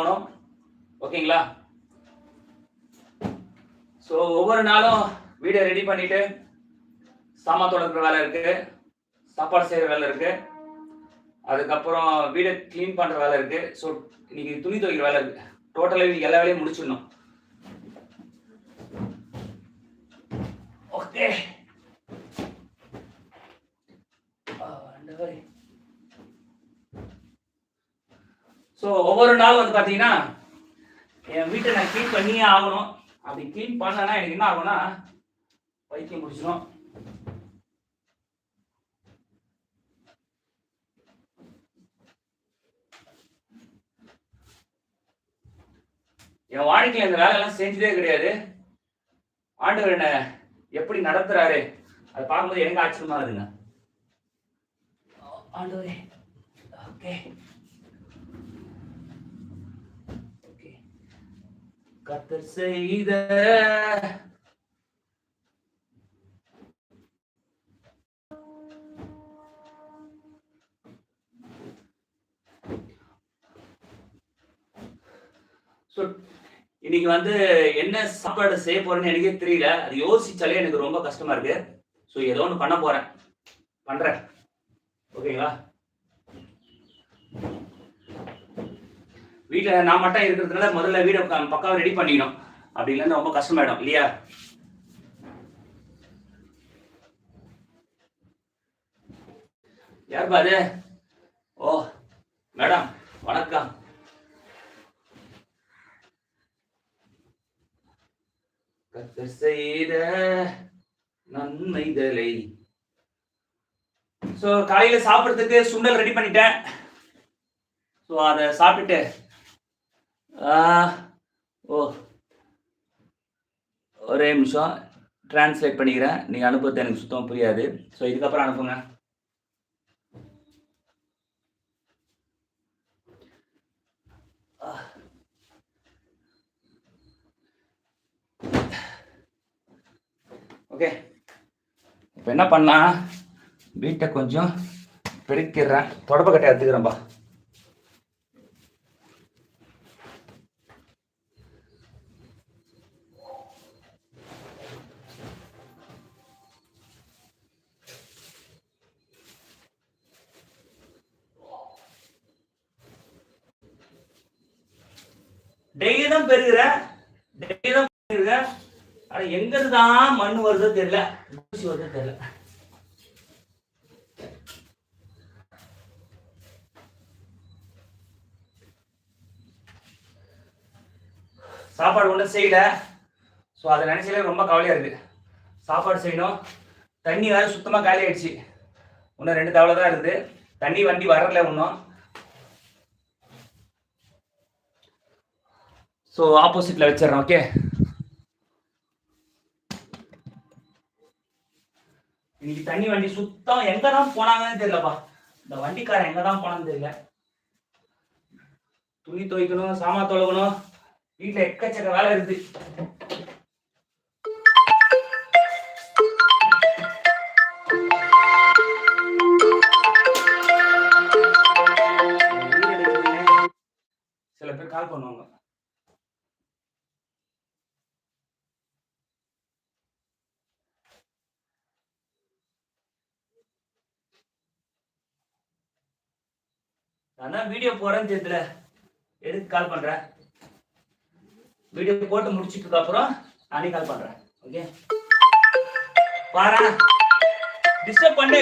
ஆகணும். ஓகேங்களா? ஸோ ஒவ்வொரு நாளும் வீடியோ ரெடி பண்ணிட்டு சாமான் தொடங்குற வேலை இருக்கு. சாப்பாடு செய்யற வேலை இருக்கு. அதுக்கப்புறம் வீடை க்ளீன் பண்ற வேலை இருக்கு. ஸோ இன்னைக்கு துணி துவைக்கிற வேலை இருக்கு. டோட்டலாக எல்லா வேலையும் முடிச்சிடணும். ஓகே ஸோ ஒவ்வொரு நாளும் வந்து பார்த்தீங்கன்னா என் வீட்டை நான் க்ளீன் பண்ணியே ஆகணும். அப்படி க்ளீன் பண்ணனா எனக்கு என்ன ஆகும்னா பைத்தியம் முடிச்சிடும் என் வாழ்க்கையில் இந்த வேலையெல்லாம் செஞ்சதே கிடையாது. ஆண்டவர் என்ன எப்படி நடத்துறாரு அதை பார்க்கும்போது எனக்கு ஆச்சரியமா இருக்குங்க. ஆண்டவரே ஓகே ஓகே கத்தர் செய்த இன்னைக்கு வந்து என்ன சாப்பாடு செய்ய போறேன்னு எனக்கே தெரியல. அது யோசிச்சாலே எனக்கு ரொம்ப கஷ்டமா இருக்கு. ஸோ ஏதோ ஒன்று பண்ண போறேன். பண்றேன். ஓகேங்களா வீட்டில் நான் மட்டும் இருக்கிறதுனால முதல்ல வீடை பக்காவை ரெடி பண்ணிக்கணும். அப்படி இல்லைன்னா ரொம்ப கஷ்டமாயிடும் இல்லையா? யார் பாது ஓ மேடம் வணக்கம். கத்தர் செய்த நன்மைதலை. ஸோ காலையில சாப்பிட்றதுக்கு சுண்டல் ரெடி பண்ணிட்டேன். ஸோ அதை சாப்பிட்டுட்டு ஓ. ஒரே நிமிஷம். டிரான்ஸ்லேட் பண்ணிக்கிறேன். நீங்கள் அனுப்புறது எனக்கு சுத்தமாக புரியாது. ஸோ இதுக்கப்புறம் அனுப்புங்க. ஓகே இப்போ என்ன பண்ணலாம்? வீட்டை கொஞ்சம் பெருக்கிறேன் தொடப்ப எடுத்துக்கிறேன்பா டெய்லி தான் பெருகிற டெய்லி தான் பெருகிற. ஆனா எங்க தான் மண் வருதோ தெரியல. ஊசி வருதோ தெரியல. சாப்பாடு ஒன்றும் செய்யல. ஸோ அதை நினைச்சாலே ரொம்ப கவலையாக இருக்குது சாப்பாடு செய்யணும். தண்ணி வேறு சுத்தமாக காலி ஆயிடுச்சு. இன்னும் ரெண்டு தவளை தான் இருக்குது. தண்ணி வண்டி வரல இன்னும். ஸோ ஆப்போசிட்ல வச்சிடறேன் ஓகே இன்னைக்கு தண்ணி வண்டி சுத்தம் எங்க தான் போனாங்கன்னு தெரியலப்பா. இந்த வண்டிக்காரன் எங்க தான் போனான்னு தெரியல. துணி துவைக்கணும் சாமான் தொழுகணும். வீட்டுல எக்கச்சக்க வேலை இருக்கு. சில பேர் கால் பண்ணுவாங்க. நான் தான் வீடியோ போறேன்னு தெரியல எதுக்கு கால் பண்றேன் வீடியோ போட்டு முடிச்சிட்டதுக்கு அப்புறம் நானே கால் பண்றேன். ஓகே பாரு டிஸ்டர்ப் பண்ணே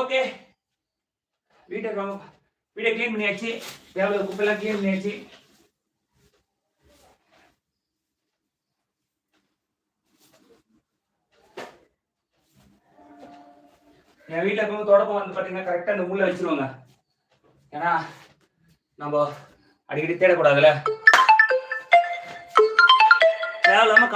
ஓகே வீட்டை ரொம்ப வீட்டை க்ளீன் பண்ணியாச்சு. தேவையான குப்பையெல்லாம் க்ளீன் பண்ணியாச்சு. என் வீட்டில் எப்பவும் தொடப்பம் வந்து பார்த்தீங்கன்னா கரெக்டாக அந்த முள்ள வச்சிருவாங்க. ஏன்னா நம்ம அடிக்கடி தேடக்கூடாதுல்ல. தேவையில்லாமல்